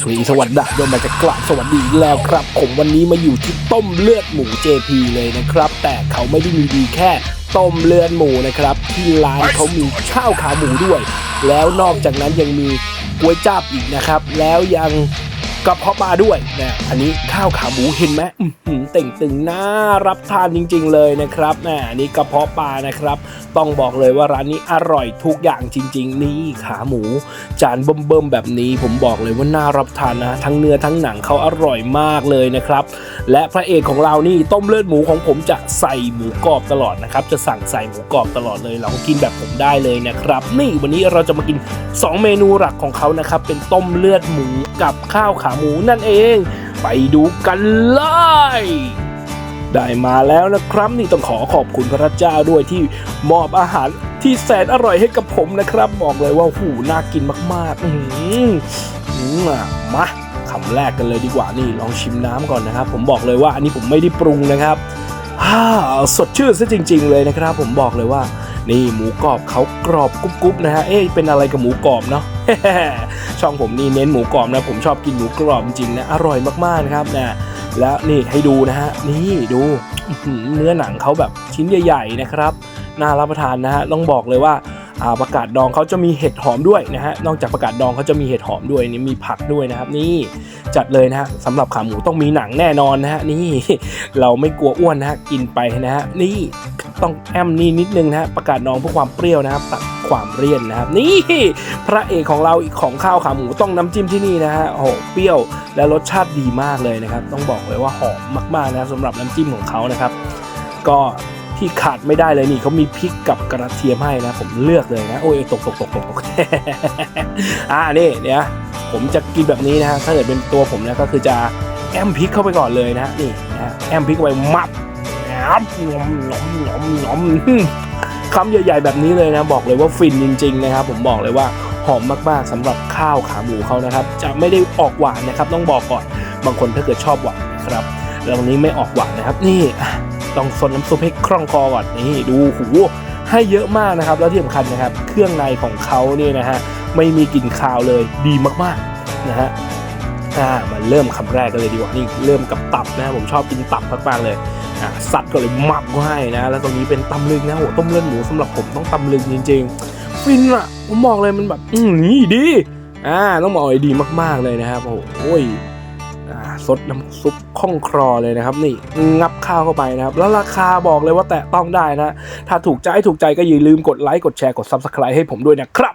สวีสวัสดีโดยมาจากกราบสวัสดีอีกแล้วครับ ผมวันนี้มาอยู่ที่ต้มเลือดหมู JP เลยนะครับ แต่เขาไม่ได้มีดีแค่ต้มเลือดหมูนะครับ ที่ร้านเขามีข้าวขาหมูด้วย แล้วนอกจากนั้นยังมีก๋วยจั๊บอีกนะครับ แล้วยัง กระเพาะปลาด้วยนะอันนี้ข้าวขาหมูเห็นไหมเต่งตึงน่ารับทานจริง ๆ เลยนะครับนะอันนี้กระเพาะปลานะครับ ต้องบอกเลยว่าร้านนี้อร่อยทุกอย่างจริง ๆ นี่ขาหมู จานเบิ่มๆแบบนี้ ผมบอกเลยว่าน่ารับทานนะ ทั้งเนื้อทั้งหนังเขาอร่อยมากเลยนะครับ และพระเอกของเรานี่ต้มเลือดหมูของผมจะใส่หมูกรอบตลอดนะครับจะสั่งใส่หมูกรอบตลอดเลยลองกินแบบผมได้เลยนะครับ นี่วันนี้เราจะมากิน 2 เมนูหลักของเขานะครับเป็นต้มเลือดหมูกับข้าวขาหมูนั่นเอง ไปดูกันเลยได้มาแล้วนะครับ นี่ต้องขอขอบคุณพระเจ้าด้วยที่มอบอาหารที่แสนอร่อยให้กับผมนะครับ บอกเลยว่าหูน่ากินมากๆ อือหืออืมอะมาคำแรกกันเลยดีกว่านี่ลองชิมน้ำก่อนนะครับ ผมบอกเลยว่าอันนี้ผมไม่ได้ปรุงนะครับฮ่าสดชื่นซะจริง ๆ เลยนะครับ ผมบอกเลยว่า นี่หมูกรอบเขากรอบกรุบๆนะฮะ เอ๊ะเป็นอะไรกับหมูกรอบเนาะ ช่องผมนี่เน้นหมูกรอบนะ ผมชอบกินหมูกรอบจริงนะ อร่อยมากๆนะครับนะแล้วนี่ให้ดูนะฮะ นี่ดูเนื้อหนังเขาแบบชิ้นใหญ่ ๆ นะครับ น่ารับประทานนะฮะ ต้องบอกเลยว่าอ่าประกาศดองเขาจะมีเห็ดหอมด้วยนะฮะ นอกจากประกาศดองเขาจะมีเห็ดหอมด้วยนี่มีผักด้วยนะครับ นี่จัดเลยนะฮะสำหรับขาหมูต้องมีหนังแน่นอนนะฮะนี่เราไม่กลัวอ้วนนะฮะกินไปนะฮะนี่ ต้องแอมนี่นิดนึงนะฮะประกาศดองเพื่อความเปรี้ยวนะครับตัดความเลี่ยนนะครับ นี่พระเอกของเราอีกของข้าวขาหมูต้องน้ำจิ้มที่นี่นะฮะโอ้โหเปรี้ยวและรสชาติดีมากเลยนะครับ ต้องบอกเลยว่าหอมมากๆนะครับสำหรับน้ำจิ้มของเขานะครับ ก็ที่ขาดไม่ได้เลยนี่เขามีพริกกับกระเทียมให้นะ ผมเลือกเลยนะ โอ้ยตกตกตกตกตกอ่านี่เนี่ยผมจะกินแบบนี้นะฮะถ้าเกิดเป็นตัวผมนะก็คือจะแอมพริกเข้าไปก่อนเลยนะนี่นะแอมพริกเข้าไปมับ งับงอมงอมงอมงอมคำใหญ่ ๆ แบบนี้เลยนะ บอกเลยว่าฟินจริง ๆ นะครับ ผมบอกเลยว่าหอมมากๆสำหรับข้าวขาหมูเขานะครับ จะไม่ได้ออกหวานนะครับ ต้องบอกก่อนบางคนถ้าเกิดชอบหวานนะครับแล้ววันนี้ไม่ออกหวานนะครับ นี่ต้องซนน้ำซุปให้คล่องคอก่อนนี่ดูหูให้เยอะมากนะครับ แล้วที่สำคัญนะครับ เครื่องในของเขาเนี่ยนะฮะไม่มีกลิ่นคาวเลยดีมากๆนะฮะอ่ามาเริ่มคำแรกกันเลยดีกว่านี่เริ่มกับตับนะผมชอบกินตับมากๆเลย สัตว์ก็เลยหมับก็ให้นะ แล้วตรงนี้เป็นตำลึงนะโหต้มเลือดหมูสำหรับผมต้องตำลึงจริงๆฟินอะผมบอกเลยมันแบบ อืมนี่ดีอ่าต้องบอกเลยดีมาก ๆเลยนะครับโอ้โหอ่าซดน้ำซุปข้องครอเลยนะครับนี่งับข้าวเข้าไปนะครับ แล้วราคาบอกเลยว่าแตะต้องได้นะ ถ้าถูกใจถูกใจก็อย่าลืมกดไลค์กดแชร์กด Subscribe ให้ผมด้วยนะครับ